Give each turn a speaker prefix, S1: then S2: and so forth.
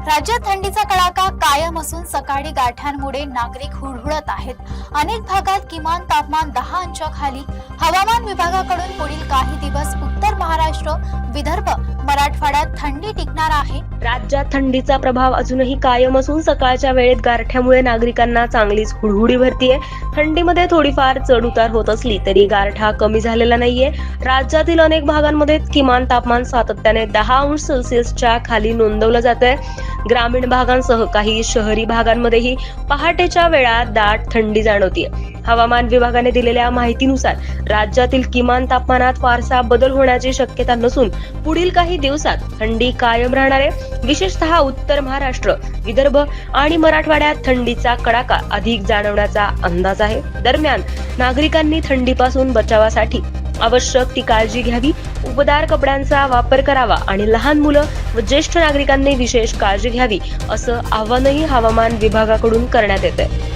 S1: राज्यात थंडीचा कडाका कायम असून सकाळी गाठ्यांमुळे नागरिक हुळहुळत आहेत. अनेक भागात किमान तापमान दहा अंशाखाली. हवामान विभागाकडून पुढील काही दिवस उत्तर महाराष्ट्र विदर्भ मराठवाड्यात थंडी टिकणार आहे.
S2: राज्यात थंडीचा प्रभाव अजूनही कायम असून सकाळच्या वेळेत गारठ्यामुळे नागरिकांना चांगलीच हुडहुडी भरतीये. थंडीमध्ये थोडीफार चढ उतार होत असली तरी गारठा कमी झालेला नाहीये. राज्यातील अनेक भागांमध्ये किमान तापमान सातत्याने दहा अंश सेल्सिअसच्या खाली नोंदवलं जात आहे ग्रामीण भागांसह काही शहरी भागांमध्येही पहाटेच्या वेळात दाट थंडी जाणवतीये. हवामान विभागाने दिलेल्या माहितीनुसार राज्यातील किमान तापमानात फारसा बदल होण्याची शक्यता नसून पुढील काही दिवसात थंडी कायम राहणार आहे. विशेषतः उत्तर महाराष्ट्र विदर्भ आणि मराठवाड्यात थंडीचा कडाका अधिक जाणवण्याचा अंदाज आहे. दरम्यान नागरिकांनी थंडीपासून बचावासाठी आवश्यक ती काळजी घ्यावी. उबदार कपड्यांचा वापर करावा आणि लहान मुलं व ज्येष्ठ नागरिकांनी विशेष काळजी घ्यावी असं आवाहनही हवामान विभागाकडून करण्यात येत आहे